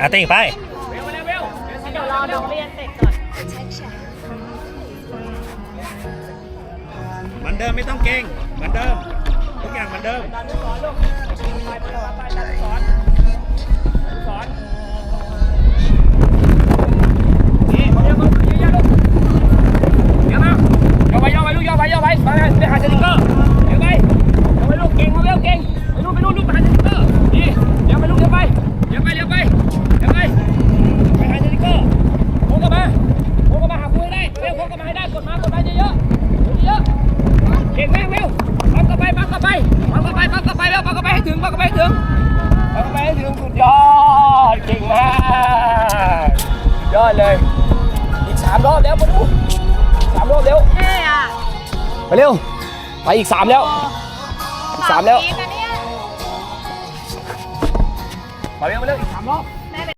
อะติไปเดี๋ยวรอโรงเรียนเสร็จก่อน เหมือนเดิมไม่ต้องเก่ง เหมือนเดิม ทุกอย่างเหมือนเดิม เยอะๆเยอะๆเก่งมากเร็วปั๊มกลับไปปั๊มกลับไปปั๊มกลับไปปั๊มกลับไปเร็วปั๊มกลับไปให้ถึงปั๊มกลับไปให้ถึงปั๊มกลับไปให้ถึงสุดยอดเก่งมากสุดยอดเลยอีกสามรอบแล้วมาดูสามรอบเร็วเท่อะไปเร็วไปอีกสามแล้วอีกสามแล้วปีนะเนี่ยมาเร็วมาเร็วอีกสามรอบ